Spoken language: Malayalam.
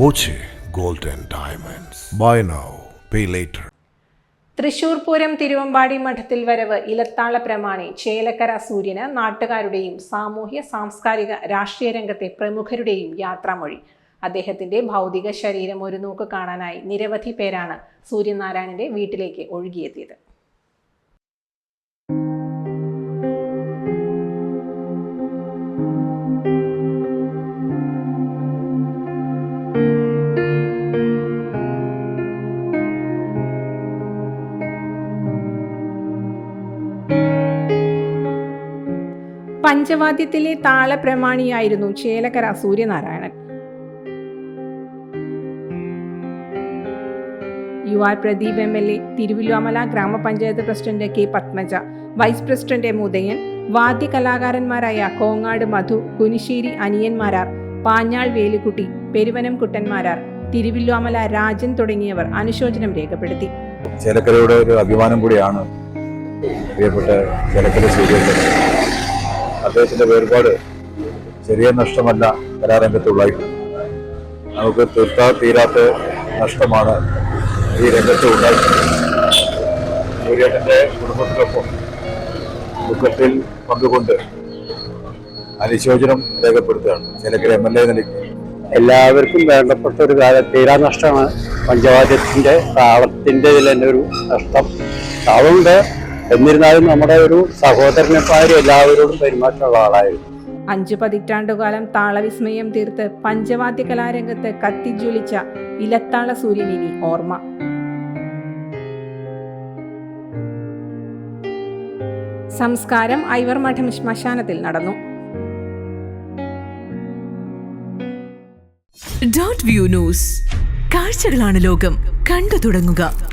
Boche golden diamonds. Buy now pay later. Thrissur Pooram Thiruvambadi മഠത്തിൽ വരവ് ഇലത്താള പ്രമാണി ചേലക്കര സൂര്യന് നാട്ടുകാരുടെയും സാമൂഹ്യ സാംസ്കാരിക രാഷ്ട്രീയ രംഗത്തെ പ്രമുഖരുടെയും യാത്രാമൊഴി. അദ്ദേഹത്തിന്റെ ഭൗതിക ശരീരം ഒരു നോക്ക് കാണാനായി നിരവധി പേരാണ് സൂര്യനാരായണന്റെ വീട്ടിലേക്ക് ഒഴുകിയെത്തിയത്. പഞ്ചവാദ്യത്തിലെ താളപ്രമാണിയായിരുന്നു Chelakkara Suryanarayanan. U R Pradeep M L A Thiruvilwamala ഗ്രാമപഞ്ചായത്ത് president K Padmaja vice president Udayan വാദ്യ കലാകാരന്മാരായ കോങ്ങാട് മധു കുനിശ്ശേരി അനിയന്മാരാർ പാഞ്ഞാൾ വേലുക്കുട്ടി പെരുവനം കുട്ടന്മാരാർ തിരുവില്ലോമല രാജൻ തുടങ്ങിയവർ അനുശോചനം രേഖപ്പെടുത്തി. ചേലക്കരയുടെ ഒരു അഭിമാനം കൂടിയാണ് പ്രിയപ്പെട്ട ചേലക്കര സൂര്യന്റെ അദ്ദേഹത്തിന്റെ വേർപാട് ചെറിയ നഷ്ടമല്ല കലാരംഗത്തുള്ളായിട്ടുള്ളത് നമുക്ക് തീർത്താ തീരാത്ത നഷ്ടമാണ് ഈ രംഗത്ത് ഉണ്ടായിട്ടുള്ളത് സൂര്യന്റെ കുടുംബത്തിനൊപ്പം ദുഃഖത്തിൽ പങ്കുകൊണ്ട് അനുശോചനം രേഖപ്പെടുത്തുകയാണ്. ചിലക്കര എം എൽ എ നിലയ്ക്ക്. എല്ലാവർക്കും വേണ്ടപ്പെട്ട ഒരു കാല തീരാ നഷ്ടമാണ്. പഞ്ചവാദ്യത്തിന്റെ താളത്തിന്റെ ഇതിൽ തന്നെ ഒരു നഷ്ടം. താളമുണ്ട് എന്നിരുന്നാലും നമ്മുടെ ഒരു സഹോദരനെപ്പാരും എല്ലാവരോടും പെരുമാറ്റമുള്ള ആളായിരുന്നു. അഞ്ചു പതിറ്റാണ്ടുകാലം താളവിസ്മയം തീർത്ത് പഞ്ചവാദ്യ കലാരംഗത്ത് കത്തിജ്വലിച്ച ഇലത്താള സൂര്യനിനി ഓർമ്മ. സംസ്കാരം ഐവർ മഠം ശ്മശാനത്തിൽ നടന്നു. Dot view news. കാഴ്ചകളാണ് ലോകം. കണ്ടു തുടങ്ങുക.